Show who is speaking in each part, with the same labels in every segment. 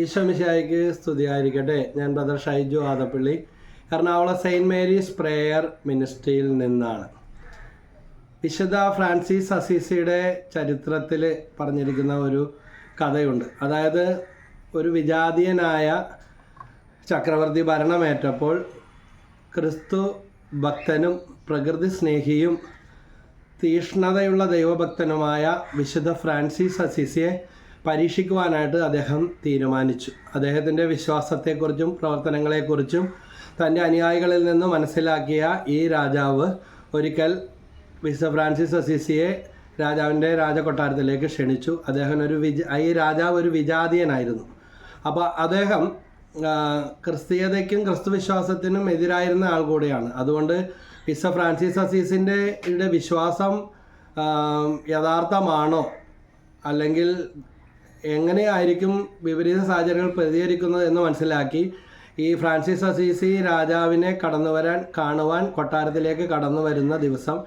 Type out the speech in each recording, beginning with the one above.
Speaker 1: ഈശോമിശായിക്ക് സ്തുതിയായിരിക്കട്ടെ. ഞാൻ brother Shaiju Adappally Ernakulam saint Mary's prayer മിനിസ്ട്രിയിൽ നിന്നാണ്. വിശുദ്ധ ഫ്രാൻസിസ് അസീസിയുടെ ചരിത്രത്തിൽ പറഞ്ഞിരിക്കുന്ന ഒരു കഥയുണ്ട്. അതായത് ഒരു വിജാതീയനായ ചക്രവർത്തി ഭരണമേറ്റപ്പോൾ ക്രിസ്തു ഭക്തനും പ്രകൃതി സ്നേഹിയും തീഷ്ണതയുള്ള ദൈവഭക്തനുമായ വിശുദ്ധ ഫ്രാൻസിസ് അസീസിയെ പരീക്ഷിക്കുവാനായിട്ട് അദ്ദേഹം തീരുമാനിച്ചു. അദ്ദേഹത്തിന്റെ വിശ്വാസത്തെക്കുറിച്ചും പ്രവർത്തനങ്ങളെക്കുറിച്ചും തന്റെ അനുയായികളിൽ നിന്ന് മനസ്സിലാക്കിയ ഈ രാജാവ് ഒരിക്കൽ വിശുദ്ധ ഫ്രാൻസിസ് അസീസിയെ രാജാവിന്റെ രാജകൊട്ടാരത്തിലേക്ക് ക്ഷണിച്ചു. അദ്ദേഹം ഒരു വിജ ഈ രാജാവ് ഒരു വിജാതീയനായിരുന്നു. അപ്പോൾ അദ്ദേഹം ക്രിസ്തീയതയ്ക്കും ക്രിസ്തു വിശ്വാസത്തിനും എതിരായിരുന്ന ആൾ കൂടിയാണ്. അതുകൊണ്ട് വിശ ഫ്രാൻസിസ് അസീസിന്റെ വിശ്വാസം യഥാർത്ഥമാണോ? അല്ലെങ്കിൽ എങ്ങനെയായിരിക്കും വിപരീത സാഹചര്യങ്ങൾ പ്രതികരിക്കുന്നത് എന്ന് മനസ്സിലാക്കി ഈ ഫ്രാൻസിസ് അസീസി രാജാവിനെ കടന്നു വരാൻ കാണുവാൻ കൊട്ടാരത്തിലേക്ക് കടന്നു വരുന്ന ദിവസം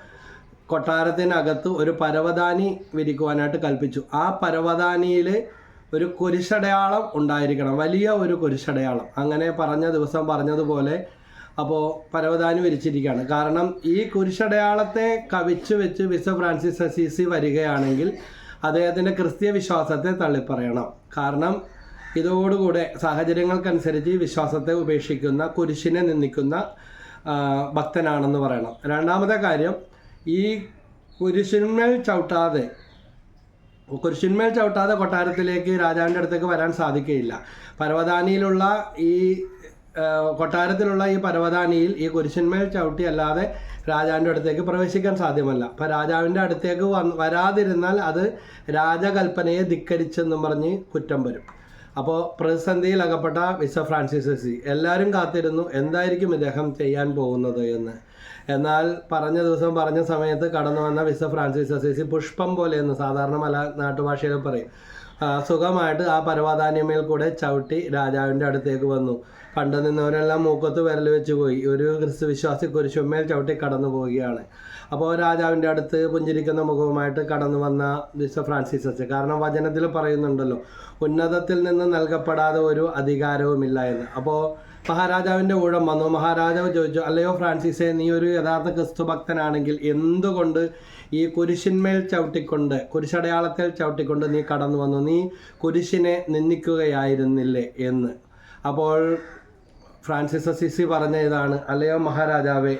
Speaker 1: കൊട്ടാരത്തിനകത്ത് ഒരു പരവതാനി വിരിക്കുവാനായിട്ട് കൽപ്പിച്ചു. ആ പരവതാനിയിൽ ഒരു കുരിശടയാളം ഉണ്ടായിരിക്കണം വലിയ ഒരു കുരിശടയാളം. അങ്ങനെ പറഞ്ഞ ദിവസം പറഞ്ഞതുപോലെ അപ്പോൾ പരവതാനി വിരിച്ചിരിക്കുകയാണ്. കാരണം ഈ കുരിശടയാളത്തെ കവിച്ചു വെച്ച് വിശ ഫ്രാൻസിസ് അസീസി വരികയാണെങ്കിൽ അദ്ദേഹത്തിന്റെ ക്രിസ്തീയ വിശ്വാസത്തെ തള്ളിപ്പറയണം. കാരണം ഇതോടുകൂടെ സാഹചര്യങ്ങൾക്കനുസരിച്ച് ഈ വിശ്വാസത്തെ ഉപേക്ഷിക്കുന്ന കുരിശിനെ നിന്ദിക്കുന്ന ഭക്തനാണെന്ന് പറയണം. രണ്ടാമത്തെ കാര്യം ഈ കുരിശിന്മേൽ ചവിട്ടാതെ കുരിശിന്മേൽ ചവിട്ടാതെ കൊട്ടാരത്തിലേക്ക് രാജാവിന്റെ അടുത്തേക്ക് വരാൻ സാധിക്കുകയില്ല. പരവതാനിയിലുള്ള ഈ കൊട്ടാരത്തിലുള്ള ഈ പരവതാനിയിൽ ഈ കുരിശന്മേൽ ചവിട്ടി അല്ലാതെ രാജാവിന്റെ അടുത്തേക്ക് പ്രവേശിക്കാൻ സാധ്യമല്ല. അപ്പം രാജാവിന്റെ അടുത്തേക്ക് വരാതിരുന്നാൽ അത് രാജകൽപ്പനയെ ധിക്കരിച്ചെന്നും പറഞ്ഞ് കുറ്റം വരും. അപ്പോൾ പ്രതിസന്ധിയിൽ അകപ്പെട്ട വിസ ഫ്രാൻസിസ് സി എല്ലാവരും കാത്തിരുന്നു എന്തായിരിക്കും ഇദ്ദേഹം ചെയ്യാൻ പോകുന്നത് എന്ന്. എന്നാൽ പറഞ്ഞ ദിവസം പറഞ്ഞ സമയത്ത് കടന്നു വന്ന വിസ ഫ്രാൻസിസ് അസീസി പുഷ്പം പോലെ എന്ന് സാധാരണ മല നാട്ടുഭാഷയിൽ പറയും. സുഖമായിട്ട് ആ പരവാധാന്യമേൽ കൂടെ ചവിട്ടി രാജാവിന്റെ അടുത്തേക്ക് വന്നു. കണ്ടു നിന്നവരെല്ലാം മൂക്കത്ത് വിരൽ വെച്ച് പോയി. ഒരു ക്രിസ്തു വിശ്വാസി കുരിശുമേൽ ചവിട്ടി കടന്നു പോവുകയാണ്. അപ്പോൾ രാജാവിന്റെ അടുത്ത് പുഞ്ചിരിക്കുന്ന മുഖവുമായിട്ട് കടന്നു വന്ന വിശ ഫ്രാൻസിസ് അച്ഛൻ കാരണം വചനത്തിൽ പറയുന്നുണ്ടല്ലോ ഉന്നതത്തിൽ നിന്ന് നൽകപ്പെടാതെ ഒരു അധികാരവുമില്ല എന്ന്. അപ്പോൾ മഹാരാജാവിന്റെ ഊഴം വന്നു. മഹാരാജാവ് ചോദിച്ചു അല്ലയോ ഫ്രാൻസിസെ നീ ഒരു യഥാർത്ഥ ക്രിസ്തു ഭക്തനാണെങ്കിൽ എന്തുകൊണ്ട് ഈ കുരിശിന്മേൽ ചവിട്ടിക്കൊണ്ട് കുരിശടയാളത്തിൽ ചവിട്ടിക്കൊണ്ട് നീ കടന്നു വന്നു? നീ കുരിശിനെ നിന്ദിക്കുകയായിരുന്നില്ലേ? എന്ന്. അപ്പോൾ ഫ്രാൻസിസ് സിസി പറഞ്ഞ ഇതാണ് അല്ലയോ മഹാരാജാവേ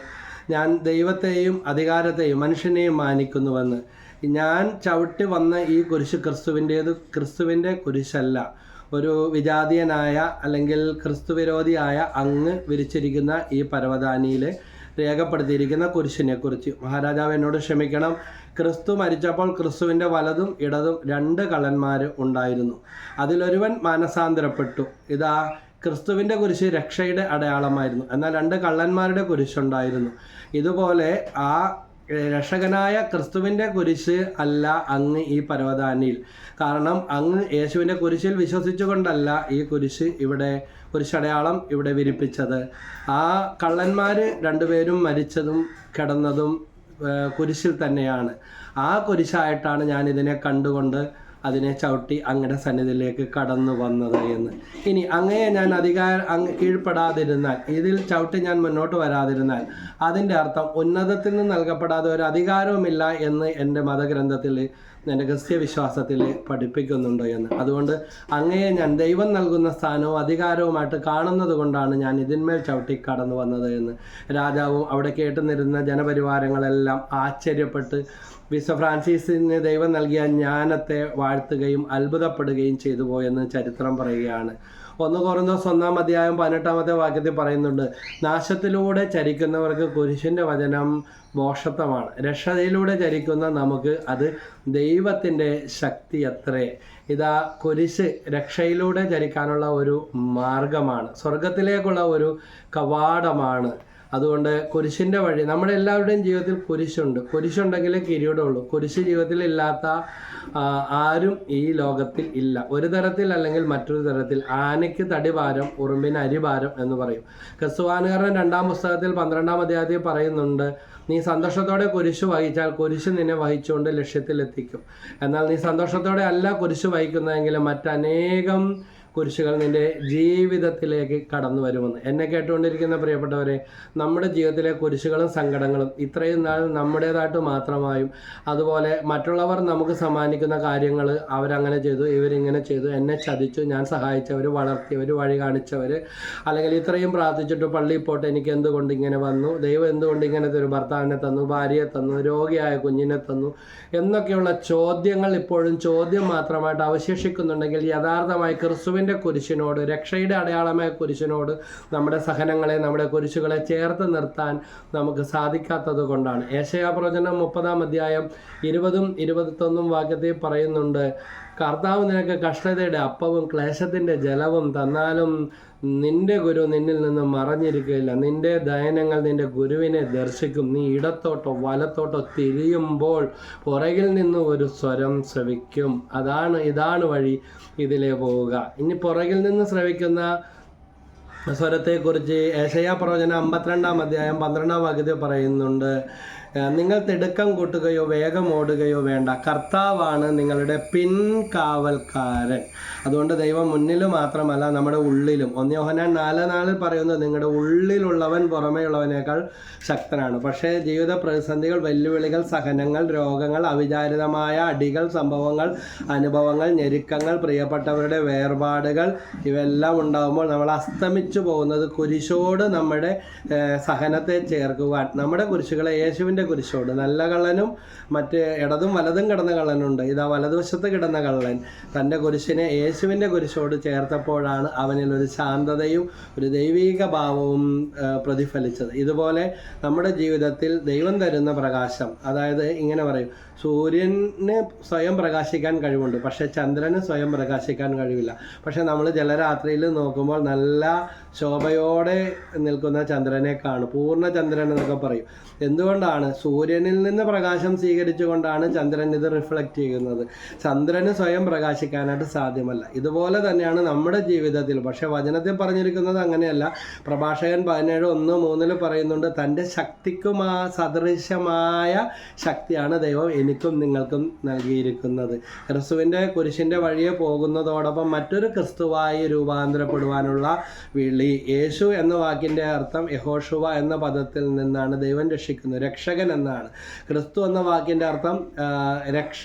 Speaker 1: ഞാൻ ദൈവത്തെയും അധികാരത്തെയും മനുഷ്യനെയും മാനിക്കുന്നുവെന്ന്. ഞാൻ ചവിട്ടി വന്ന ഈ കുരിശ് ക്രിസ്തുവിന്റേത് ക്രിസ്തുവിന്റെ കുരിശല്ല. ഒരു വിജാതീയനായ അല്ലെങ്കിൽ ക്രിസ്തുവിരോധിയായ അങ്ങ് വിരിച്ചിരിക്കുന്ന ഈ പരവതാനിയിൽ രേഖപ്പെടുത്തിയിരിക്കുന്ന കുരിശിനെക്കുറിച്ച്. മഹാരാജാവ് എന്നോട് ക്ഷമിക്കണം. ക്രിസ്തു മരിച്ചപ്പോൾ ക്രിസ്തുവിന്റെ വലതും ഇടതും രണ്ട് കള്ളന്മാർ ഉണ്ടായിരുന്നു. അതിലൊരുവൻ മാനസാന്തരപ്പെട്ടു. ഇതാ ക്രിസ്തുവിന്റെ കുരിശ് രക്ഷയുടെ അടയാളമായിരുന്നു. എന്നാൽ രണ്ട് കള്ളന്മാരുടെ കുരിശുണ്ടായിരുന്നു. ഇതുപോലെ ആ രക്ഷകനായ ക്രിസ്തുവിന്റെ കുരിശ് അല്ല അങ്ങ് ഈ പരവതാനിയിൽ കാരണം അങ്ങ് യേശുവിന്റെ കുരിശിൽ വിശ്വസിച്ചുകൊണ്ടല്ല ഈ കുരിശ് ഇവിടെ കുരിശടയാളം ഇവിടെ വിരിപ്പിച്ചത്. ആ കള്ളന്മാർ രണ്ടുപേരും മരിച്ചതും കിടന്നതും കുരിശിൽ തന്നെയാണ്. ആ കുരിശായിട്ടാണ് ഞാൻ ഇതിനെ കണ്ടുകൊണ്ട് അതിനെ ചവിട്ടി അങ്ങയുടെ സന്നിധിയിലേക്ക് കടന്നു വന്നത് എന്ന്. ഇനി അങ്ങയെ ഞാൻ അധികാര കീഴ്പ്പെടാതിരുന്നാൽ ഇതിൽ ചവിട്ടി ഞാൻ മുന്നോട്ട് വരാതിരുന്നാൽ അതിന്റെ അർത്ഥം ഉന്നതത്തിൽ നിന്ന് നൽകപ്പെടാതെ ഒരു അധികാരവുമില്ല എന്ന് എന്റെ മതഗ്രന്ഥത്തിൽ ക്രിസ്ത്യ വിശ്വാസത്തിൽ പഠിപ്പിക്കുന്നുണ്ടോ എന്ന്. അതുകൊണ്ട് അങ്ങയെ ഞാൻ ദൈവം നൽകുന്ന സ്ഥാനവും അധികാരവുമായിട്ട് കാണുന്നത് കൊണ്ടാണ് ഞാൻ ഇതിന്മേൽ ചവിട്ടി കടന്നു വന്നത് എന്ന്. രാജാവും അവിടെ കേട്ടുനിരുന്ന ജനപരിവാരങ്ങളെല്ലാം ആശ്ചര്യപ്പെട്ട് വിശ്വ ഫ്രാൻസിസിന് ദൈവം നൽകിയ ജ്ഞാനത്തെ വാഴ്ത്തുകയും അത്ഭുതപ്പെടുകയും ചെയ്തു പോയെന്ന് ചരിത്രം പറയുകയാണ്. ഒന്ന് കുറഞ്ഞ ഒന്നാം അധ്യായം പതിനെട്ടാമത്തെ വാക്യത്തിൽ പറയുന്നുണ്ട് നാശത്തിലൂടെ ചരിക്കുന്നവർക്ക് കുരിശിന്റെ വചനം മോഷത്വമാണ് രക്ഷതയിലൂടെ ചരിക്കുന്ന നമുക്ക് അത് ദൈവത്തിന്റെ ശക്തി അത്രേ. ഇതാ കുരിശ് രക്ഷയിലൂടെ ചരിക്കാനുള്ള ഒരു മാർഗമാണ്. സ്വർഗത്തിലേക്കുള്ള ഒരു കവാടമാണ്. അതുകൊണ്ട് കുരിശിന്റെ വഴി നമ്മുടെ എല്ലാവരുടെയും ജീവിതത്തിൽ കുരിശുണ്ട്. കുരിശുണ്ടെങ്കിലേ കിരീടമുള്ളൂ. കുരിശ് ജീവിതത്തിൽ ഇല്ലാത്ത ആരും ഈ ലോകത്തിൽ ഇല്ല. ഒരു തരത്തിൽ അല്ലെങ്കിൽ മറ്റൊരു തരത്തിൽ. ആനയ്ക്ക് തടിഭാരം ഉറുമ്പിന് അരിഭാരം എന്ന് പറയും. ക്രിസ്തുവാനുകാരൻ രണ്ടാം പുസ്തകത്തിൽ പന്ത്രണ്ടാം അധ്യായത്തിൽ പറയുന്നുണ്ട് നീ സന്തോഷത്തോടെ കുരിശ് വഹിച്ചാൽ കുരിശ് നിന്നെ വഹിച്ചുകൊണ്ട് ലക്ഷ്യത്തിലെത്തിക്കും. എന്നാൽ നീ സന്തോഷത്തോടെ അല്ല കുരിശ് വഹിക്കുന്നതെങ്കിൽ മറ്റനേകം കുരിശുകൾ നിന്റെ ജീവിതത്തിലേക്ക് കടന്നു വരുമെന്ന്. എന്നെ കേട്ടുകൊണ്ടിരിക്കുന്ന പ്രിയപ്പെട്ടവരെ നമ്മുടെ ജീവിതത്തിലെ കുരിശുകളും സങ്കടങ്ങളും ഇത്രയും നാൾ നമ്മുടേതായിട്ട് മാത്രമായും അതുപോലെ മറ്റുള്ളവർ നമുക്ക് സമ്മാനിക്കുന്ന കാര്യങ്ങൾ അവരങ്ങനെ ചെയ്തു ഇവരിങ്ങനെ ചെയ്തു എന്നെ ചതിച്ചു ഞാൻ സഹായിച്ചവർ വളർത്തിയവർ വഴി കാണിച്ചവർ അല്ലെങ്കിൽ ഇത്രയും പ്രാർത്ഥിച്ചിട്ട് പള്ളിയിൽ പോട്ട് എനിക്ക് എന്തുകൊണ്ട് ഇങ്ങനെ വന്നു ദൈവം എന്തുകൊണ്ട് ഇങ്ങനത്തെ ഒരു ഭർത്താവിനെ തന്നു ഭാര്യയെ തന്നു രോഗിയായ കുഞ്ഞിനെ തന്നു എന്നൊക്കെയുള്ള ചോദ്യങ്ങൾ ഇപ്പോഴും ചോദ്യം മാത്രമായിട്ട് അവശേഷിക്കുന്നുണ്ടെങ്കിൽ യഥാർത്ഥമായി ക്രിസ്തുവിന്റെ കുരിശിനോട് രക്ഷയുടെ അടയാളമായ കുരിശിനോട് നമ്മുടെ സഹനങ്ങളെ നമ്മുടെ കുരിശുകളെ ചേർത്ത് നിർത്താൻ നമുക്ക് സാധിക്കാത്തത് കൊണ്ടാണ്. യേശയാ പ്രവചനം മുപ്പതാം അധ്യായം ഇരുപതും ഇരുപത്തൊന്നും വാക്യത്തിൽ പറയുന്നുണ്ട് കർത്താവ് നിനക്ക് കഷ്ടതയുടെ അപ്പവും ക്ലേശത്തിന്റെ ജലവും തന്നാലും നിന്റെ ഗുരു നിന്നിൽ നിന്ന് മറഞ്ഞിരിക്കുകയില്ല. നിന്റെ ദയനങ്ങൾ നിന്റെ ഗുരുവിനെ ദർശിക്കും. നീ ഇടത്തോട്ടോ വലത്തോട്ടോ തിരിയുമ്പോൾ പുറകിൽ നിന്ന് ഒരു സ്വരം ശ്രവിക്കും. അതാണ് ഇതാണ് വഴി ഇതിലേ പോവുക. ഇനി പുറകിൽ നിന്ന് ശ്രവിക്കുന്ന സ്വരത്തെക്കുറിച്ച് ഏഷയ പ്രവചനം അമ്പത്തിരണ്ടാം അധ്യായം പന്ത്രണ്ടാം വാക്യത്തിൽ പറയുന്നുണ്ട്. നിങ്ങൾ തിടുക്കം കൂട്ടുകയോ വേഗം ഓടുകയോ വേണ്ട. കർത്താവാണ് നിങ്ങളുടെ പിൻകാവൽക്കാരൻ. അതുകൊണ്ട് ദൈവം മുന്നിൽ മാത്രമല്ല നമ്മുടെ ഉള്ളിലും. ഒന്നോഹനാൻ നാല് നാളിൽ പറയുന്നത് നിങ്ങളുടെ ഉള്ളിലുള്ളവൻ പുറമേയുള്ളവനേക്കാൾ ശക്തനാണ്. പക്ഷേ ജീവിത പ്രതിസന്ധികൾ വെല്ലുവിളികൾ സഹനങ്ങൾ രോഗങ്ങൾ അവിചാരിതമായ അടികൾ സംഭവങ്ങൾ അനുഭവങ്ങൾ ഞെരുക്കങ്ങൾ പ്രിയപ്പെട്ടവരുടെ വേർപാടുകൾ ഇവയെല്ലാം ഉണ്ടാകുമ്പോൾ നമ്മൾ അസ്തമിച്ചു പോകുന്നത് കുരിശോട് നമ്മുടെ സഹനത്തെ ചേർക്കുവാൻ. നമ്മുടെ കുരിശുകളെ യേശുവിന്റെ കുരിശോട്. നല്ല കള്ളനും മറ്റ് ഇടതും വലതും കിടന്ന കള്ളനുണ്ട്. ഇതാ വലതുവശത്ത് കിടന്ന കള്ളൻ. തന്റെ കുരിശിനെ യേശുവിന്റെ കുരിശോട് ചേർത്തപ്പോഴാണ് അവനിൽ ഒരു ശാന്തതയും ഒരു ദൈവീക ഭാവവും പ്രതിഫലിച്ചത്. ഇതുപോലെ നമ്മുടെ ജീവിതത്തിൽ ദൈവം തരുന്ന പ്രകാശം അതായത് ഇങ്ങനെ പറയും സൂര്യന് സ്വയം പ്രകാശിക്കാൻ കഴിവുണ്ട് പക്ഷേ ചന്ദ്രന് സ്വയം പ്രകാശിക്കാൻ കഴിവില്ല. പക്ഷേ നമ്മൾ ജലരാത്രിയിൽ നോക്കുമ്പോൾ നല്ല ശോഭയോടെ നിൽക്കുന്ന ചന്ദ്രനെ കാണും. പൂർണ ചന്ദ്രൻ എന്നൊക്കെ പറയും. എന്തുകൊണ്ടാണ്? സൂര്യനിൽ നിന്ന് പ്രകാശം സ്വീകരിച്ചുകൊണ്ടാണ് ചന്ദ്രൻ ഇത് റിഫ്ലക്റ്റ് ചെയ്യുന്നത്. ചന്ദ്രന് സ്വയം പ്രകാശിക്കാനായിട്ട് സാധ്യമല്ല. ഇതുപോലെ തന്നെയാണ് നമ്മുടെ ജീവിതത്തിൽ. പക്ഷേ വചനത്തിൽ പറഞ്ഞിരിക്കുന്നത് അങ്ങനെയല്ല. പ്രഭാഷകൻ പതിനേഴ് ഒന്ന് മൂന്നിൽ പറയുന്നുണ്ട് തന്റെ ശക്തിക്കുമാ സദൃശമായ ശക്തിയാണ് ദൈവം എനിക്കും നിങ്ങൾക്കും നൽകിയിരിക്കുന്നത്. ക്രിസ്തുവിന്റെ കുരിശിന്റെ വഴിയെ പോകുന്നതോടൊപ്പം മറ്റൊരു ക്രിസ്തുവായി രൂപാന്തരപ്പെടുവാനുള്ള വിളി യേശു എന്ന വാക്കിന്റെ അർത്ഥം യഹോഷുവ എന്ന പദത്തിൽ നിന്നാണ് ദൈവം രക്ഷിക്കുന്നത്. രക്ഷകൻ എന്നാണ്. ക്രിസ്തു എന്ന വാക്കിന്റെ അർത്ഥം രക്ഷ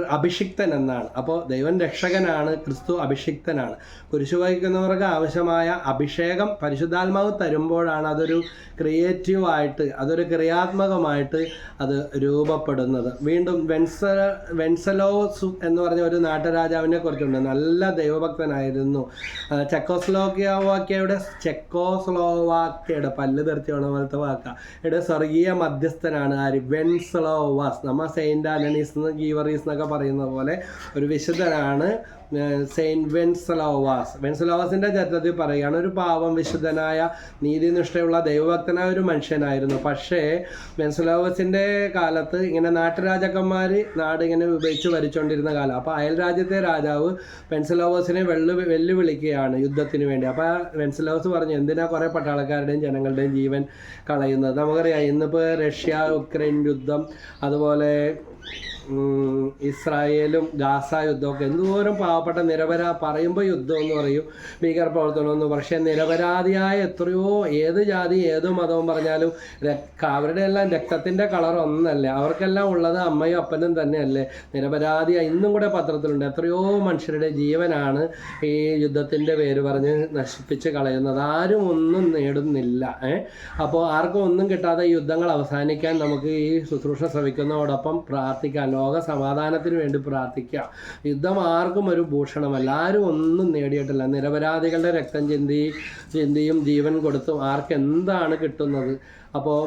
Speaker 1: അഭിഷിക്തൻ എന്നാണ് അപ്പോൾ ദൈവം രക്ഷകനാണ് ക്രിസ്തു അഭിഷിക്തനാണ്. കുരിശു വഹിക്കുന്നവർക്ക് ആവശ്യമായ അഭിഷേകം പരിശുദ്ധാത്മാവ് തരുമ്പോഴാണ് അതൊരു ക്രിയേറ്റീവായിട്ട് അതൊരു ക്രിയാത്മകമായിട്ട് അത് രൂപപ്പെടുന്നത്. വീണ്ടും വെൻസ വെൻസലോസ് എന്ന് പറഞ്ഞ ഒരു നാട്ടുരാജാവിനെ കുറിച്ചുണ്ട്. നല്ല ദൈവഭക്തനായിരുന്നു. ചെക്കോസ്ലോവാക്യയുടെ ചെക്കോസ്ലോവാക്യയുടെ പല്ല് തെറിച്ചോണ പോലത്തെ വാക്ക. ഇവിടെ സ്വർഗീയ മധ്യസ്ഥനാണ് ആര്? വെൻസലോവാസ്. നമ്മ സെയിന്റ് ആലനീസ് ഗീവറീസ് എന്നൊക്കെ പറയുന്ന പോലെ ഒരു വിശുദ്ധനാണ് സെയിന്റ് വെൻസലോവാസ്. വെൻസലോവാസിന്റെ ചരിത്രത്തിൽ പറയുകയാണ് ഒരു പാവം വിശുദ്ധനായ നീതിനിഷ്ഠയുള്ള ദൈവഭക്തനായ ഒരു മനുഷ്യനായിരുന്നു. പക്ഷേ വെൻസലോവസിന്റെ കാലത്ത് ഇങ്ങനെ നാട്ടുരാജാക്കന്മാർ നാട് ഇങ്ങനെ വിഭജിച്ച് ഭരിച്ചുകൊണ്ടിരുന്ന കാലം. അപ്പോൾ അയൽ രാജ്യത്തെ രാജാവ് വെൻസലോവസിനെ വെള്ളു വെല്ലുവിളിക്കുകയാണ് യുദ്ധത്തിന് വേണ്ടി. അപ്പോൾ വെൻസലോവസ് പറഞ്ഞു എന്തിനാ കുറേ പട്ടാളക്കാരുടെയും ജനങ്ങളുടെയും ജീവൻ കളയുന്നത്? നമുക്കറിയാം ഇന്നിപ്പോൾ റഷ്യ ഉക്രൈൻ യുദ്ധം അതുപോലെ ഇസ്രായേലും ഗാസ യുദ്ധമൊക്കെ എന്തോരം പാവപ്പെട്ട നിരപരാ പറയുമ്പോൾ യുദ്ധം എന്ന് പറയും ഭീകര പ്രവർത്തനം എന്ന് പക്ഷേ നിരപരാധിയായ എത്രയോ ഏത് ജാതി ഏത് മതവും പറഞ്ഞാലും അവരുടെ എല്ലാം രക്തത്തിന്റെ കളർ ഒന്നല്ലേ. അവർക്കെല്ലാം ഉള്ളത് അമ്മയും അപ്പനും തന്നെയല്ലേ. നിരപരാധിയായി ഇന്നും കൂടെ പത്രത്തിലുണ്ട്. എത്രയോ മനുഷ്യരുടെ ജീവനാണ് ഈ യുദ്ധത്തിന്റെ പേര് പറഞ്ഞ് നശിപ്പിച്ച് കളയുന്നത്. ആരും ഒന്നും നേടുന്നില്ല ഏ? അപ്പോൾ ആർക്കും ഒന്നും കിട്ടാതെ യുദ്ധങ്ങൾ അവസാനിക്കാൻ നമുക്ക് ഈ ശുശ്രൂഷ ശ്രമിക്കുന്നതോടൊപ്പം പ്രാർത്ഥിക്കാം ലോക സമാധാനത്തിന് വേണ്ടി പ്രാർത്ഥിക്കാം യുദ്ധം ആർക്കും ഒരു ഭൂഷണമല്ല. ആരും ഒന്നും നേടിയിട്ടില്ല. നിരപരാധികളുടെ രക്തം ചിന്തി ചിന്തിയും ജീവൻ കൊടുത്തും ആർക്കെന്താണ് കിട്ടുന്നത്? അപ്പോൾ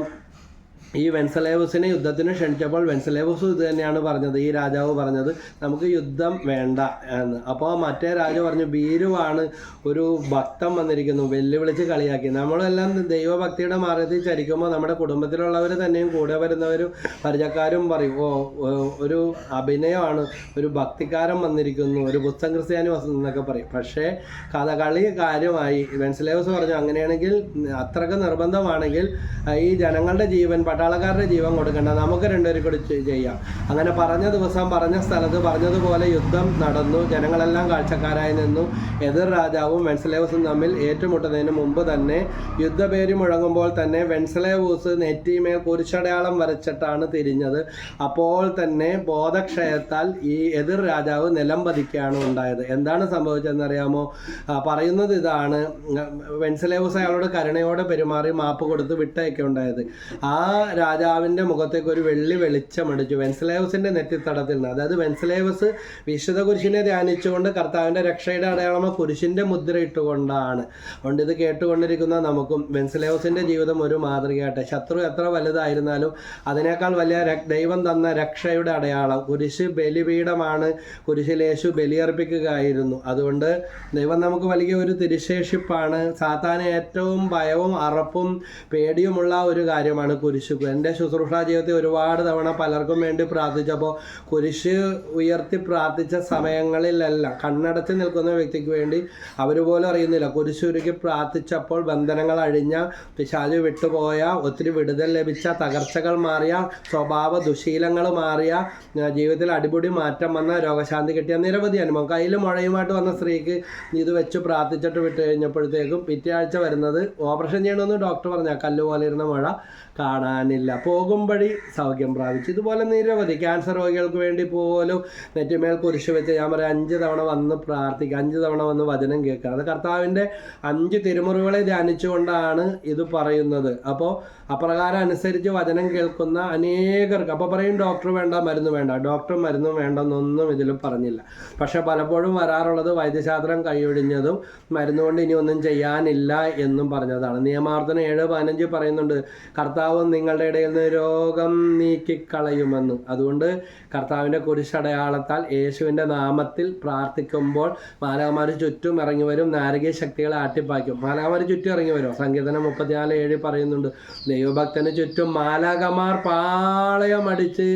Speaker 1: ഈ വെൻസലേവസിനെ യുദ്ധത്തിന് ക്ഷണിച്ചപ്പോൾ വെൻസലേവസ് ഇത് തന്നെയാണ് പറഞ്ഞത് ഈ രാജാവ് പറഞ്ഞത് നമുക്ക് യുദ്ധം വേണ്ട എന്ന്. അപ്പോൾ മറ്റേ രാജാവ് പറഞ്ഞു ഭീരുവാണ് ഒരു ഭക്തം വന്നിരിക്കുന്നു വെല്ലുവിളിച്ച് കളിയാക്കി. നമ്മളെല്ലാം ദൈവഭക്തിയുടെ മാർഗത്തിൽ ചരിക്കുമ്പോൾ നമ്മുടെ കുടുംബത്തിലുള്ളവർ തന്നെയും കൂടെ വരുന്നവരും പരിചയക്കാരും പറയും ഓ ഒരു അഭിനയമാണ് ഒരു ഭക്തിക്കാരൻ വന്നിരിക്കുന്നു ഒരു പുസ്തകം ക്രിസ്ത്യാനി വന്നു എന്നൊക്കെ പറയും. പക്ഷേ കഥകളി കാര്യമായി വെൻസലേവസ് പറഞ്ഞു അങ്ങനെയാണെങ്കിൽ അത്രയ്ക്ക് നിർബന്ധമാണെങ്കിൽ ഈ ജനങ്ങളുടെ ജീവൻ പട്ടാളക്കാരുടെ ജീവൻ കൊടുക്കണ്ട. നമുക്ക് രണ്ടുപേരും കൂടി ചെയ്യാം. അങ്ങനെ പറഞ്ഞ ദിവസം പറഞ്ഞ സ്ഥലത്ത് പറഞ്ഞതുപോലെ യുദ്ധം നടന്നു. ജനങ്ങളെല്ലാം കാഴ്ചക്കാരായി നിന്നു. എതിർ രാജാവും വെൻസലേവസും തമ്മിൽ ഏറ്റുമുട്ടുന്നതിന് മുമ്പ് തന്നെ യുദ്ധപേരി മുഴങ്ങുമ്പോൾ തന്നെ വെൻസലേവൂസ് നെറ്റിമേൽ കുരിശടയാളം വരച്ചിട്ടാണ് തിരിഞ്ഞത്. അപ്പോൾ തന്നെ ബോധക്ഷയത്താൽ ഈ എതിർ രാജാവ് നിലം പതിക്കുകയാണ് ഉണ്ടായത്. എന്താണ് സംഭവിച്ചതെന്നറിയാമോ? പറയുന്നത് ഇതാണ്. വെൻസലേവൂസ് അയാളോട് കരുണയോടെ പെരുമാറി മാപ്പ് കൊടുത്ത് വിട്ടയൊക്കെ ഉണ്ടായത് ആ രാജാവിന്റെ മുഖത്തേക്ക് ഒരു വെള്ളി വെളിച്ചമടിച്ചു വെൻസലേവസിന്റെ നെറ്റിത്തടത്തിൽ നിന്ന് അതായത് വെൻസലേവസ് വിശുദ്ധ കുരിശിനെ ധ്യാനിച്ചുകൊണ്ട് കർത്താവിന്റെ രക്ഷയുടെ അടയാളമോ കുരിശിന്റെ മുദ്ര ഇട്ടുകൊണ്ടാണ്. അതുകൊണ്ട് ഇത് കേട്ടുകൊണ്ടിരിക്കുന്ന നമുക്കും വെൻസലേവസിന്റെ ജീവിതം ഒരു മാതൃകയാട്ടെ ശത്രു എത്ര വലുതായിരുന്നാലും അതിനേക്കാൾ വലിയ ദൈവം തന്ന രക്ഷയുടെ അടയാളം കുരിശ് ബലിപീഠമാണ്. കുരിശിലേശു ബലിയർപ്പിക്കുകയായിരുന്നു. അതുകൊണ്ട് ദൈവം നമുക്ക് വലിയ ഒരു തിരുശേഷിപ്പാണ്. സാത്താൻ ഏറ്റവും ഭയവും അറപ്പും പേടിയുമുള്ള ഒരു കാര്യമാണ് കുരിശ് എന്റെ ശുശ്രൂഷ ജീവിതത്തിൽ ഒരുപാട് തവണ പലർക്കും വേണ്ടി പ്രാർത്ഥിച്ചപ്പോൾ കുരിശ് ഉയർത്തി പ്രാർത്ഥിച്ച സമയങ്ങളിലല്ല കണ്ണടച്ച് നിൽക്കുന്ന വ്യക്തിക്ക് വേണ്ടി അവർ പോലും അറിയുന്നില്ല. കുരിശ് ഉരുക്കി പ്രാർത്ഥിച്ചപ്പോൾ ബന്ധനങ്ങൾ അഴിഞ്ഞ പിശാജ് വിട്ടുപോയ ഒത്തിരി വിടുതൽ ലഭിച്ച തകർച്ചകൾ മാറിയ സ്വഭാവ ദുശീലങ്ങൾ മാറിയ ജീവിതത്തിൽ അടിപൊളി മാറ്റം വന്ന രോഗശാന്തി കിട്ടിയ നിരവധി അനുഭവം. കയ്യിൽ മുഴയുമായിട്ട് വന്ന സ്ത്രീക്ക് ഇത് വെച്ച് പ്രാർത്ഥിച്ചിട്ട് വിട്ട് കഴിഞ്ഞപ്പോഴത്തേക്കും പിറ്റേ ആഴ്ച വരുന്നത് ഓപ്പറേഷൻ ചെയ്യണമെന്ന് ഡോക്ടർ പറഞ്ഞ കല്ല് പോലെ ഇരുന്ന മഴ. കാണാനില്ല. പോകും വഴി സൗഖ്യം പ്രാപിച്ചു. ഇതുപോലെ നിരവധി ക്യാൻസർ രോഗികൾക്ക് വേണ്ടി പോലും നെറ്റിമേൽ കുരിശ് വെച്ച് ഞാൻ പറയാം അഞ്ച് തവണ വന്ന് പ്രാർത്ഥിക്കുക അഞ്ച് തവണ വന്ന് വചനം കേൾക്കുക. അത് കർത്താവിന്റെ അഞ്ച് തിരുമുറികളെ ധ്യാനിച്ചുകൊണ്ടാണ് ഇത് പറയുന്നത്. അപ്പോൾ അപ്രകാരം അനുസരിച്ച് വചനം കേൾക്കുന്ന അനേകർക്ക്. അപ്പോൾ പറയും ഡോക്ടർ വേണ്ട മരുന്ന് വേണ്ട. ഡോക്ടർ മരുന്നും വേണ്ടെന്നൊന്നും ഇതിലും പറഞ്ഞില്ല. പക്ഷെ പലപ്പോഴും വരാറുള്ളത് വൈദ്യശാസ്ത്രം കൈയൊഴിഞ്ഞതും മരുന്ന് കൊണ്ട് ഇനി ഒന്നും ചെയ്യാനില്ല എന്നും പറഞ്ഞതാണ്. നിയമാർത്ഥന ഏഴ് പതിനഞ്ച് പറയുന്നുണ്ട് കർത്താവ് നിങ്ങളുടെ ഇടയിൽ നിന്ന് രോഗം നീക്കിക്കളയുമെന്ന്. അതുകൊണ്ട് കർത്താവിന്റെ കുരിശടയാളത്താൽ യേശുവിന്റെ നാമത്തിൽ പ്രാർത്ഥിക്കുമ്പോൾ മാലാമാർ ചുറ്റും ഇറങ്ങി വരും നാരകീയ ശക്തികളെ ആട്ടിപ്പാക്കും മാലാമാർ ചുറ്റും ഇറങ്ങി വരും സങ്കീർത്തനം മുപ്പത്തിനാല് ഏഴ് പറയുന്നുണ്ട് ദൈവഭക്തന് ചുറ്റും മാലാകമാർ പാളയമടിച്ച്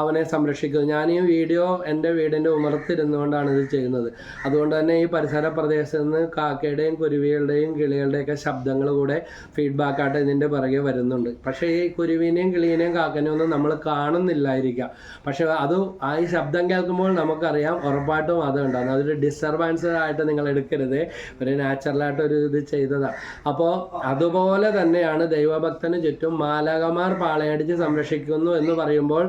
Speaker 1: അവനെ സംരക്ഷിക്കുന്നു ഞാൻ ഈ വീഡിയോ എന്റെ വീടിന്റെ ഉമർത്തിരുന്നുകൊണ്ടാണ് ഇത് ചെയ്യുന്നത്. അതുകൊണ്ട് തന്നെ ഈ പരിസര പ്രദേശത്ത് നിന്ന് കാക്കയുടെയും കുരുവികളുടെയും കിളികളുടെയൊക്കെ ശബ്ദങ്ങൾ കൂടെ ഫീഡ്ബാക്കായിട്ട് ഇതിന്റെ പിറകെ വരുന്നുണ്ട്. പക്ഷേ ഈ കുരുവിനെയും കിളിനെയും കാക്കനെയും ഒന്നും നമ്മൾ കാണുന്നില്ലായിരിക്കാം. പക്ഷേ അത് ആ ഈ ശബ്ദം കേൾക്കുമ്പോൾ നമുക്കറിയാം ഉറപ്പായിട്ടും അത് ഉണ്ടാകും. അതൊരു ഡിസ്റ്റർബൻസ് ആയിട്ട് നിങ്ങൾ എടുക്കരുത്. ഒരു നാച്ചുറലായിട്ട് ഒരു ഇത് ചെയ്തതാണ് അപ്പോൾ അതുപോലെ തന്നെയാണ് ദൈവഭക്തന് ചുറ്റും മാലകമാർ പാളയടിച്ച് സംരക്ഷിക്കുന്നു എന്ന് പറയുമ്പോൾ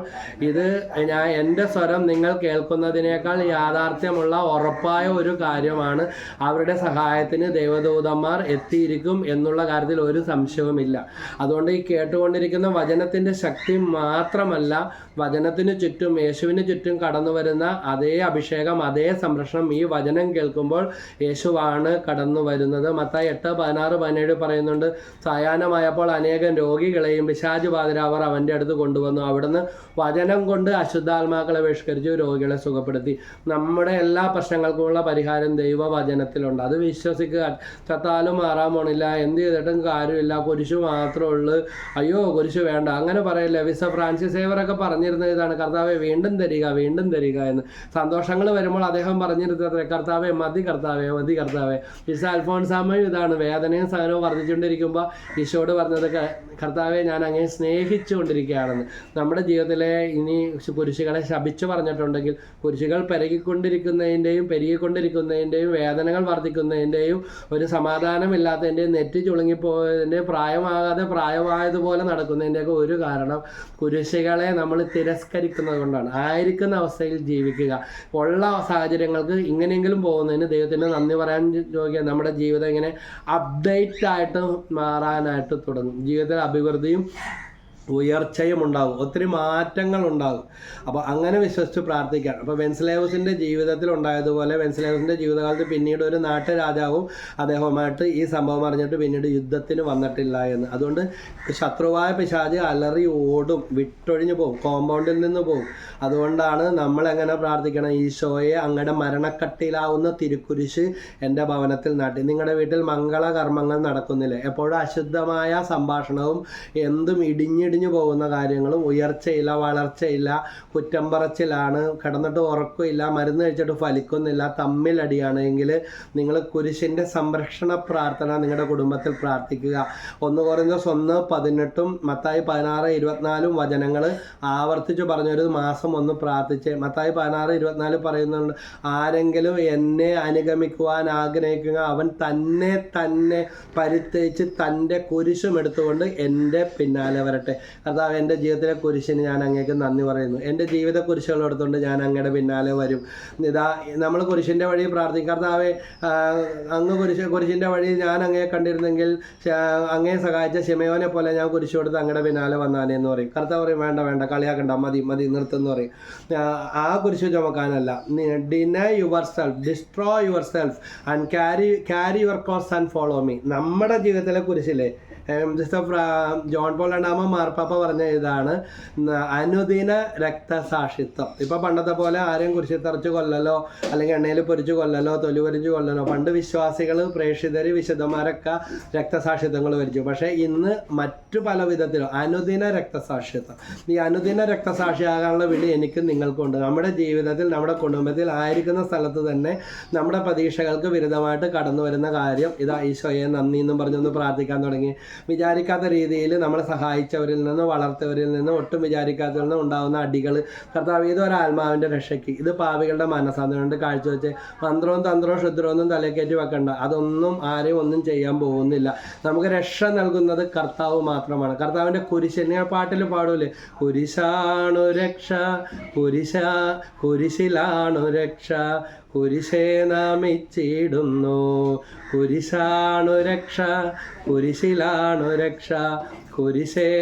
Speaker 1: ഇത് ഞാൻ എന്റെ സ്വരം നിങ്ങൾ കേൾക്കുന്നതിനേക്കാൾ യാഥാർത്ഥ്യമുള്ള ഉറപ്പായ ഒരു കാര്യമാണ്. അവരുടെ സഹായത്തിന് ദേവദൂതന്മാർ എത്തിയിരിക്കും എന്നുള്ള കാര്യത്തിൽ ഒരു സംശയവുമില്ല. അതുകൊണ്ട് ഈ കേട്ടുകൊണ്ടിരിക്കുന്ന വചനത്തിന്റെ ശക്തി മാത്രമല്ല വചനത്തിന് ചുറ്റും യേശുവിന് ചുറ്റും കടന്നു വരുന്ന അതേ അഭിഷേകം അതേ സംരക്ഷണം ഈ വചനം കേൾക്കുമ്പോൾ യേശുവാണ് കടന്നു വരുന്നത്. മത്തായി എട്ട് പതിനാറ് പതിനേഴ് പറയുന്നുണ്ട് സായാഹ്നമായപ്പോൾ അനേകം രോഗികളെയും പിശാച് ബാധിര അവർ അവന്റെ അടുത്ത് കൊണ്ടുവന്നു. അവിടുന്ന് വചനം കൊണ്ട് അശുദ്ധാത്മാക്കളെ ബഹിഷ്കരിച്ചു രോഗികളെ സുഖപ്പെടുത്തി. നമ്മുടെ എല്ലാ പ്രശ്നങ്ങൾക്കുമുള്ള പരിഹാരം ദൈവവചനത്തിലുണ്ട്. അത് വിശ്വസിക്കുക. ചത്താലും മാറാൻ പോണില്ല. എന്ത് ചെയ്തിട്ടും കാര്യമില്ല. കുരിശു മാത്രമേ ഉള്ളൂ. അയ്യോ കുരിശു വേണ്ട. അങ്ങനെ പറയില്ല. വിസ ഫ്രാൻസിസ് സേവറൊക്കെ പറഞ്ഞിരുന്ന ഇതാണ്. കർത്താവെ വീണ്ടും തരിക വീണ്ടും തരിക എന്ന്. സന്തോഷങ്ങൾ വരുമ്പോൾ അദ്ദേഹം പറഞ്ഞിരുന്നത് കർത്താവെ മതി കർത്താവെ മതി കർത്താവെ. വിസ അൽഫോൺസാമയും ഇതാണ്. വേദനയും സഹനവും വർദ്ധിച്ചുകൊണ്ടിരിക്കുമ്പോൾ ഈശോട് പറഞ്ഞത് "ക- കർത്താവെ ഞാൻ അങ്ങനെ സ്നേഹിച്ചുകൊണ്ടിരിക്കുകയാണെന്ന്. നമ്മുടെ ജീവിതത്തിലെ ഇനി കുരിശുകളെ ശപിച്ചു പറഞ്ഞിട്ടുണ്ടെങ്കിൽ കുരിശുകൾ പെരുകിക്കൊണ്ടിരിക്കുന്നതിന്റെയും പെരുകിക്കൊണ്ടിരിക്കുന്നതിന്റെയും വേദനകൾ വർദ്ധിക്കുന്നതിന്റെയും ഒരു സമാധാനമില്ലാത്തതിന്റെയും നെറ്റി ചുളുങ്ങിപ്പോയതിന്റെ പ്രായമാകാതെ പ്രായമായതുപോലെ നടക്കുന്നതിന്റെയൊക്കെ ഒരു കാരണം കുരിശുകളെ നമ്മൾ തിരസ്കരിക്കുന്നത് കൊണ്ടാണ്. ആയിരിക്കുന്ന അവസ്ഥയിൽ ജീവിക്കുക. ഉള്ള സാഹചര്യങ്ങൾക്ക് ഇങ്ങനെയെങ്കിലും പോകുന്നതിന് ദൈവത്തിന് നന്ദി പറയാൻ ചോദിക്കുക നമ്മുടെ ജീവിതം ഇങ്ങനെ അപ്ഡേറ്റ് ആയിട്ട് മാറാനായിട്ട് തുടങ്ങും. ജീവിതത്തിൽ അഭിവൃദ്ധിയും ഉയർച്ചയും ഉണ്ടാകും ഒത്തിരി മാറ്റങ്ങൾ ഉണ്ടാകും അപ്പോൾ അങ്ങനെ വിശ്വസിച്ച് പ്രാർത്ഥിക്കാം. അപ്പോൾ വെൻസ്ലേവസിന്റെ ജീവിതത്തിൽ ഉണ്ടായതുപോലെ വെൻസ്ലേവസിന്റെ ജീവിതകാലത്ത് പിന്നീട് ഒരു നാട്ടുരാജാവും അദ്ദേഹവുമായിട്ട് ഈ സംഭവം അറിഞ്ഞിട്ട് പിന്നീട് യുദ്ധത്തിന് വന്നിട്ടില്ല എന്ന്. അതുകൊണ്ട് ശത്രുവായ പിശാജ് അലറി ഓടും വിട്ടൊഴിഞ്ഞു പോകും കോമ്പൗണ്ടിൽ നിന്ന് പോകും അതുകൊണ്ടാണ് നമ്മൾ എങ്ങനെ പ്രാർത്ഥിക്കണം? ഈശോയെ അങ്ങയുടെ മരണക്കട്ടിയിലാവുന്ന തിരുക്കുരിശ് എന്റെ ഭവനത്തിൽ നാട്ടി. നിങ്ങളുടെ വീട്ടിൽ മംഗളകർമ്മങ്ങൾ നടക്കുന്നില്ല? എപ്പോഴും അശുദ്ധമായ സംഭാഷണവും എന്തും ഇടിഞ്ഞിടിഞ്ഞ് വഴിതിരിഞ്ഞു പോകുന്ന കാര്യങ്ങളും ഉയർച്ചയില്ല വളർച്ചയില്ല കുറ്റം പറച്ചിലാണ് കിടന്നിട്ട് ഉറക്കമില്ല മരുന്ന് കഴിച്ചിട്ട് ഫലിക്കുന്നില്ല തമ്മിലടിയാണ്. എങ്കിൽ നിങ്ങൾ കുരിശിന്റെ സംരക്ഷണ പ്രാർത്ഥന നിങ്ങളുടെ കുടുംബത്തിൽ പ്രാർത്ഥിക്കുക. ഒന്ന് കുറഞ്ഞ ഒന്ന് പതിനെട്ടും മത്തായി പതിനാറ് ഇരുപത്തിനാലും വചനങ്ങൾ ആവർത്തിച്ച് പറഞ്ഞൊരു മാസം ഒന്ന് പ്രാർത്ഥിച്ച്. മത്തായി പതിനാറ് ഇരുപത്തിനാല് പറയുന്നുണ്ട് ആരെങ്കിലും എന്നെ അനുഗമിക്കുവാൻ ആഗ്രഹിക്കുക അവൻ തന്നെ തന്നെ പരിത്യജിച്ച് തന്റെ കുരിശും എടുത്തുകൊണ്ട് എന്റെ പിന്നാലെ വരട്ടെ. കർത്താവ് എന്റെ ജീവിതത്തിലെ കുരിശിന് ഞാൻ അങ്ങേക്ക് നന്ദി പറയുന്നു. എന്റെ ജീവിത കുരിശുകളെടുത്തുകൊണ്ട് ഞാൻ അങ്ങയുടെ പിന്നാലെ വരും. ഇതാ നമ്മൾ കുരിശിന്റെ വഴി പ്രാർത്ഥിക്കും. കർത്താവെ അങ്ങ് കുരിശ് കുരിശിന്റെ വഴി ഞാൻ അങ്ങയെ കണ്ടിരുന്നെങ്കിൽ അങ്ങേ അങ്ങയെ സഹായിച്ച ശിമയോനെ പോലെ ഞാൻ കുരിശ് കൊടുത്ത് അങ്ങയുടെ പിന്നാലെ വന്നാലേ എന്ന് പറയും. കർത്താവ് പറയും വേണ്ട വേണ്ട കളിയാക്കണ്ട മതി മതി നിർത്തുന്നു പറയും. ആ, കുരിശു ചുമക്കാനല്ല. Deny your self destroy your self and carry carry your cross and follow me നമ്മുടെ ജീവിതത്തിലെ കുരിശില്ലേ? മിസ്റ്റർ ജോൺ പോൾ രണ്ടാമ മാർപ്പാപ്പ പറഞ്ഞ ഇതാണ്. അനുദിന രക്തസാക്ഷിത്വം. ഇപ്പൊ പണ്ടത്തെ പോലെ ആരെയും കുറിച്ച് തറച്ച് കൊല്ലലോ അല്ലെങ്കിൽ എണ്ണയിൽ പൊരിച്ച് കൊല്ലലോ തൊലി പൊരിച്ച് കൊല്ലലോ പണ്ട് വിശ്വാസികൾ പ്രേക്ഷിതർ വിശുദ്ധന്മാരൊക്കെ രക്തസാക്ഷിത്വങ്ങൾ വരിച്ചു. പക്ഷേ ഇന്ന് മറ്റു പല വിധത്തിലും അനുദിന രക്തസാക്ഷിത്വം. ഈ അനുദിന രക്തസാക്ഷിയാകാനുള്ള വിളി എനിക്ക് നിങ്ങൾക്കുണ്ട്. നമ്മുടെ ജീവിതത്തിൽ നമ്മുടെ കുടുംബത്തിൽ ആയിരിക്കുന്ന സ്ഥലത്ത് തന്നെ നമ്മുടെ പ്രതീക്ഷകൾക്ക് വിരുദ്ധമായിട്ട് കടന്നു വരുന്ന കാര്യം ഇതാ ഈശോയെ നന്ദി എന്നും പറഞ്ഞൊന്ന് പ്രാർത്ഥിക്കാൻ തുടങ്ങി. വിചാരിക്കാത്ത രീതിയിൽ നമ്മളെ സഹായിച്ചവരിൽ നിന്ന് വളർത്തവരിൽ നിന്ന് ഒട്ടും വിചാരിക്കാത്തവരിൽ നിന്ന് ഉണ്ടാകുന്ന അടികൾ കർത്താവ് ഇത് ഒരാത്മാവിന്റെ രക്ഷയ്ക്ക്. ഇത് പാവികളുടെ മനസ്സാണ് കൊണ്ട് കാഴ്ചവെച്ച് മന്ത്രവും തന്ത്രവും ശുദ്രവും തലക്കേറ്റി വെക്കണ്ട. അതൊന്നും ആരെയും ഒന്നും ചെയ്യാൻ പോകുന്നില്ല. നമുക്ക് രക്ഷ നൽകുന്നത് കർത്താവ് മാത്രമാണ്. കർത്താവിന്റെ കുരിശിനെ പാട്ടിൽ പാടൂലേ? കുരിശാണു രക്ഷ കുരിശ കുരിശിലാണു രക്ഷ കുരിശേ നാമിച്ചിടുന്നു കുരിശാണു രക്ഷ കുരിശിലാണു രക്ഷ.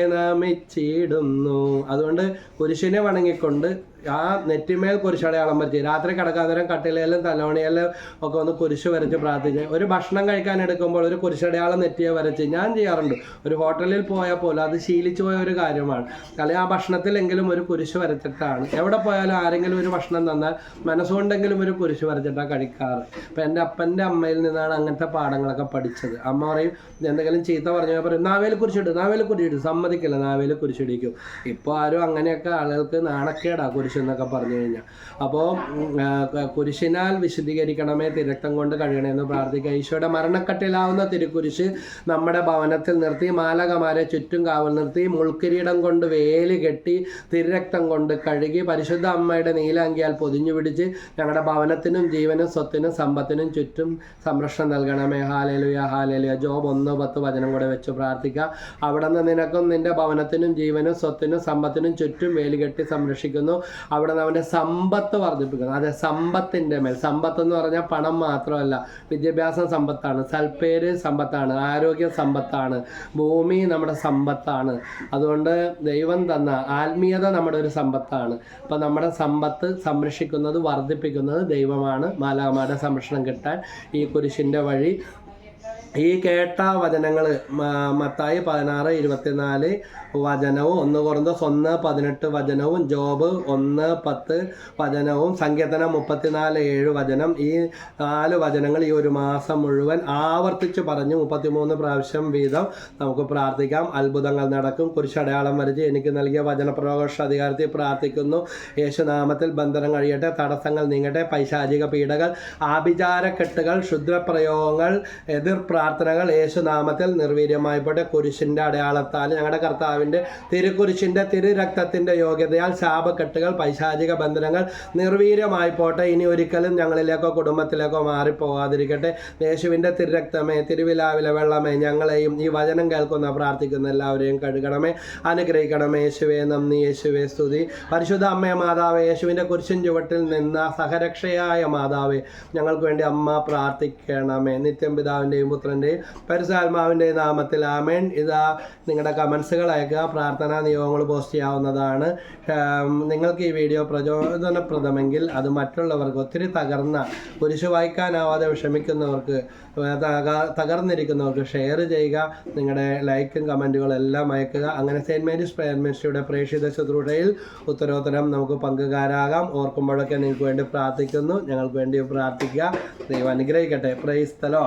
Speaker 1: നാമിച്ചിടുന്നു അതുകൊണ്ട് കുരിശിനെ വണങ്ങിക്കൊണ്ട് ആ നെറ്റിമേൽ കുരിശടയാളം വരച്ച്. രാത്രി കിടക്കാൻ നേരം കട്ടിലേലും തലോണിയിലും ഒക്കെ ഒന്ന് കുരിശ് വരച്ച് പ്രാർത്ഥിച്ച്. ഒരു ഭക്ഷണം കഴിക്കാൻ എടുക്കുമ്പോൾ ഒരു കുരിശടയാളം നെറ്റിയെ വരച്ച്. ഞാൻ ചെയ്യാറുണ്ട്. ഒരു ഹോട്ടലിൽ പോയാൽ പോലും അത് ശീലിച്ചു പോയ ഒരു കാര്യമാണ്. അല്ലെങ്കിൽ ആ ഭക്ഷണത്തിലെങ്കിലും ഒരു കുരിശ് വരച്ചിട്ടാണ്. എവിടെ പോയാലും ആരെങ്കിലും ഒരു ഭക്ഷണം തന്നാൽ മനസ്സുകൊണ്ടെങ്കിലും ഒരു കുരിശ് വരച്ചിട്ടാണ് കഴിക്കാറ്. അപ്പം എന്റെ അപ്പന്റെ അമ്മയിൽ നിന്നാണ് അങ്ങനത്തെ പാഠങ്ങളൊക്കെ പഠിച്ചത്. അമ്മ പറയും എന്തെങ്കിലും ചീത്ത പറഞ്ഞു പറയും നാവേൽ കുരിശിട്ട് നാവേൽ കുരിശിട്ട് സമ്മതിക്കില്ല നാവേൽ കുരിശിടിക്കും ഇപ്പോൾ ആരും അങ്ങനെയൊക്കെ ആളുകൾക്ക് നാണക്കേടാ. കുരിശ് എന്നൊക്കെ പറഞ്ഞു കഴിഞ്ഞാൽ അപ്പോൾ കുരിശിനാൽ വിശദീകരിക്കണമേ തിരക്തം കൊണ്ട് കഴിയണമെന്ന് പ്രാർത്ഥിക്കുക. ഈശോയുടെ മരണക്കട്ടിലാവുന്ന തിരുക്കുരിശ് നമ്മുടെ ഭവനത്തിൽ നിർത്തി മാലകമാരെ ചുറ്റും കാവൽ നിർത്തി മുൾക്കിരീടം കൊണ്ട് വേലി കെട്ടി തിരക്തം കൊണ്ട് കഴുകി പരിശുദ്ധ അമ്മയുടെ നീലാങ്കിയാൽ പൊതിഞ്ഞു പിടിച്ച് ഞങ്ങളുടെ ഭവനത്തിനും ജീവനും സ്വത്തിനും സമ്പത്തിനും ചുറ്റും സംരക്ഷണം നൽകണമേ. ഹാലലുയ ഹാലലുയ. ജോബ് ഒന്ന് പത്ത് വചനം കൂടെ വെച്ച് പ്രാർത്ഥിക്കുക. അവിടെ നിന്ന് നിനക്കും നിന്റെ ഭവനത്തിനും ജീവനും സ്വത്തിനും സമ്പത്തിനും ചുറ്റും വേലി കെട്ടി സംരക്ഷിക്കുന്നു. അവിടെ നിന്ന് അവന്റെ സമ്പത്ത് വർദ്ധിപ്പിക്കുന്നു അതെ സമ്പത്തിന്റെ മേൽ. സമ്പത്ത് എന്ന് പറഞ്ഞാൽ പണം മാത്രമല്ല. വിദ്യാഭ്യാസം സമ്പത്താണ് സൽപ്പേര് സമ്പത്താണ് ആരോഗ്യം സമ്പത്താണ് ഭൂമി നമ്മുടെ സമ്പത്താണ്. അതുകൊണ്ട് ദൈവം തന്ന ആത്മീയത നമ്മുടെ ഒരു സമ്പത്താണ്. അപ്പം നമ്മുടെ സമ്പത്ത് സംരക്ഷിക്കുന്നത് വർദ്ധിപ്പിക്കുന്നത് ദൈവമാണ്. മാലാമാരുടെ സംരക്ഷണം കിട്ടാൻ ഈ കുരിശിന്റെ വഴി. ഈ കേട്ട വചനങ്ങൾ മത്തായി പതിനാറ് ഇരുപത്തിനാല് വചനവും ഒന്ന് കുറഞ്ഞ ഒന്ന് പതിനെട്ട് വചനവും ജോബ് ഒന്ന് പത്ത് വചനവും സങ്കീർത്തനം മുപ്പത്തിനാല് ഏഴ് വചനം. ഈ നാല് വചനങ്ങൾ ഈ ഒരു മാസം മുഴുവൻ ആവർത്തിച്ച് പറഞ്ഞു മുപ്പത്തിമൂന്ന് പ്രാവശ്യം വീതം നമുക്ക് പ്രാർത്ഥിക്കാം. അത്ഭുതങ്ങൾ നടക്കും. കുരിശടയാളം വരച്ച് എനിക്ക് നൽകിയ വചനപ്രഘോഷ അധികാരത്തിൽ പ്രാർത്ഥിക്കുന്നു. യേശുനാമത്തിൽ ബന്ധനം കഴിയട്ടെ. തടസ്സങ്ങൾ നീങ്ങട്ടെ. പൈശാചിക പീഡകൾ ആഭിചാരക്കെട്ടുകൾ ക്ഷുദ്രപ്രയോഗങ്ങൾ എതിർ പ്രാർത്ഥനകൾ യേശുനാമത്തിൽ നിർവീര്യമായിപ്പോട്ടെ കുരിശിന്റെ അടയാളത്താൽ ഞങ്ങളുടെ കർത്താവിന്റെ തിരുക്കുരിശിന്റെ തിരു രക്തത്തിന്റെ യോഗ്യതയാൽ ശാപക്കെട്ടുകൾ പൈശാചിക ബന്ധനങ്ങൾ നിർവീര്യമായിപ്പോട്ടെ. ഇനി ഒരിക്കലും ഞങ്ങളിലേക്കോ കുടുംബത്തിലേക്കോ മാറിപ്പോകാതിരിക്കട്ടെ യേശുവിന്റെ തിരുരക്തമേ തിരുവിലാവിലെ വെള്ളമേ ഞങ്ങളെയും ഈ വചനം കേൾക്കുന്ന പ്രാർത്ഥിക്കുന്ന എല്ലാവരെയും കഴുകണമേ അനുഗ്രഹിക്കണമേ. യേശുവേ നന്ദി. യേശുവേ സ്തുതി. പരിശുദ്ധ അമ്മേ മാതാവേ യേശുവിന്റെ കുരിശിൻ ചുവട്ടിൽ നിന്ന സഹരക്ഷയായ മാതാവേ ഞങ്ങൾക്ക് വേണ്ടി അമ്മ പ്രാർത്ഥിക്കണമേ. നിത്യം പിതാവിന്റെയും പുത്രന്റെയും പരിസാത്മാവിന്റെയും നാമത്തിൽ ആമേൻ. ഇതാ നിങ്ങളുടെ കമൻസുകൾ അയക്കുക പ്രാർത്ഥനാ നിയോഗങ്ങൾ പോസ്റ്റ് ചെയ്യാവുന്നതാണ്. നിങ്ങൾക്ക് ഈ വീഡിയോ പ്രചോദനപ്രദമെങ്കിൽ അത് മറ്റുള്ളവർക്ക് ഒത്തിരി തകർന്ന കുരിശ് വായിക്കാനാവാതെ വിഷമിക്കുന്നവർക്ക് തകർന്നിരിക്കുന്നവർക്ക് ഷെയർ ചെയ്യുക. നിങ്ങളുടെ ലൈക്കും കമന്റുകളും എല്ലാം അയക്കുക. അങ്ങനെ സെയിന്റ് മേരീസ് പ്രയർ മിനിസ്ട്രിയുടെ പ്രേക്ഷിത ശുശ്രൂഷയിൽ ഉത്തരോത്തരം നമുക്ക് പങ്കുകാരാകാം. ഓർക്കുമ്പോഴൊക്കെ നിങ്ങൾക്ക് വേണ്ടി പ്രാർത്ഥിക്കുന്നു. ഞങ്ങൾക്ക് വേണ്ടി പ്രാർത്ഥിക്കുക. ദൈവം അനുഗ്രഹിക്കട്ടെ. പ്രൈസ് തലോ